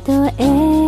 多爱。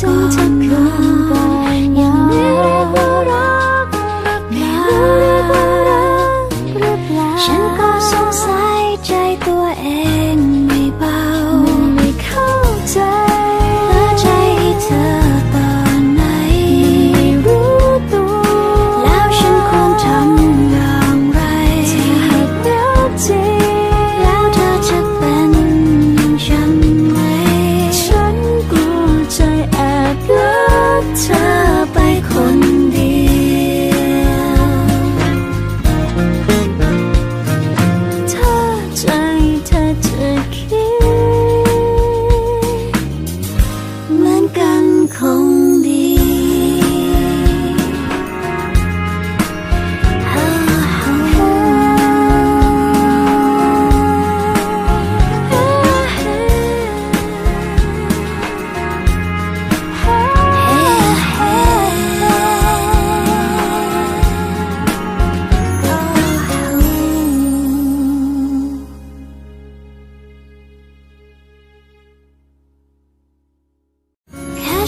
Dung?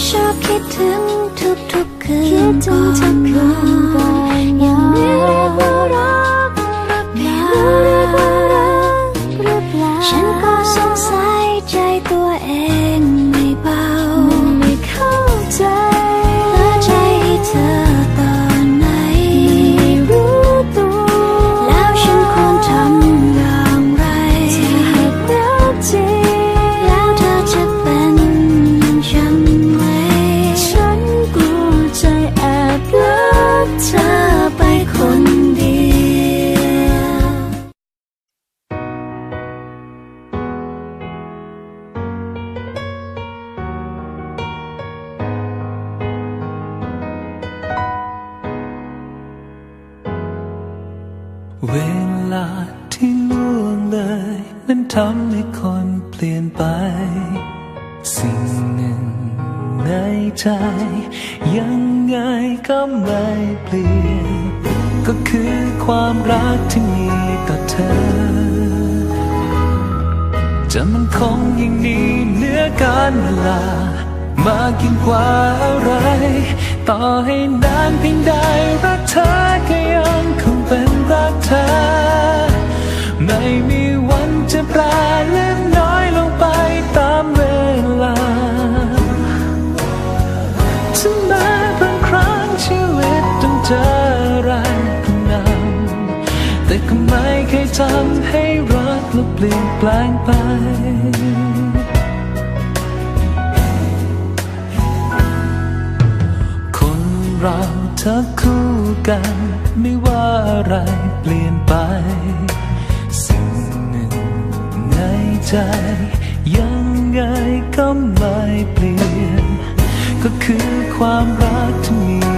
셔키 툭툭 긁어 เวลาที่ล่วงเลยมันทำให้คนเปลี่ยนไป สิ่งหนึ่งในใจ ยังไงก็ไม่เปลี่ยน ก็คือความรักที่มีต่อเธอ จะมันคงยิ่งดีเนื้อการเวลา มากินกว่าอะไร ต่อให้นานเพียงใดรักเธอ ธอ ไม่มีวันจะแปลเล็กน้อยลงไปตามเวลาถึงแม้บางครั้งชีวิตต้องเจออะไรก็นำแต่ก็ไม่เคยทำให้รักและเปลี่ยนแปลงไปคนเราเธอคือ กัน ไม่ว่าอะไรเปลี่ยนไป สิ่งหนึ่งในใจ ยังไงก็ไม่เปลี่ยน ก็คือความรักที่มี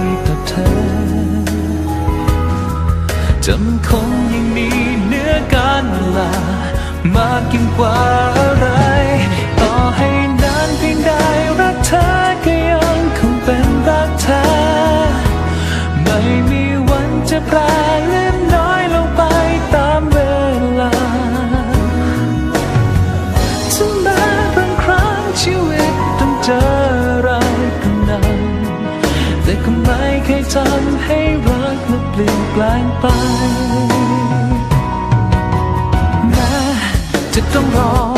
这动容。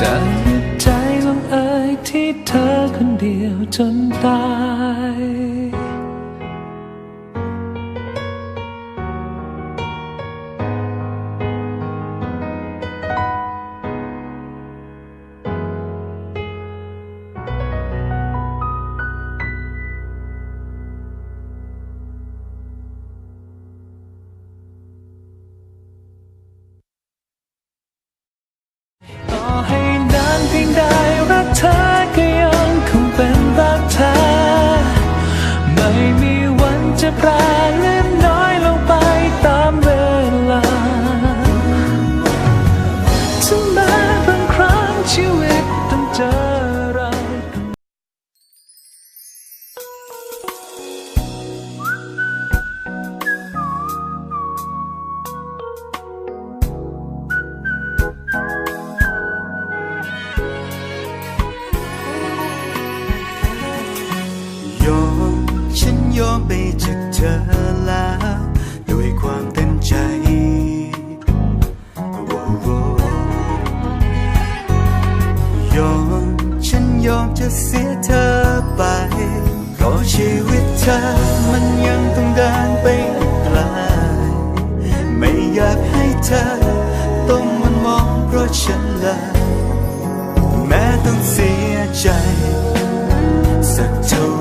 จากใจลงเอ่ยที่เธอคนเดียวจนตาย เสียเธอไป เพราะชีวิตเธอมันยังต้องเดินไปอีกไกลไม่อยากให้เธอต้องมันมองเพราะฉันเลยแม้ต้องเสียใจ สักเท่า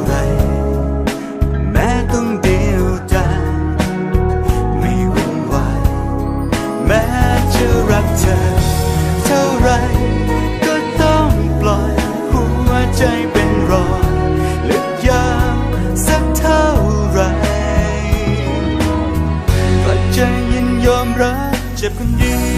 เป็นรอยลึกยาวสักเท่าไรกลัดใจยินยอมรับเจ็บคนดี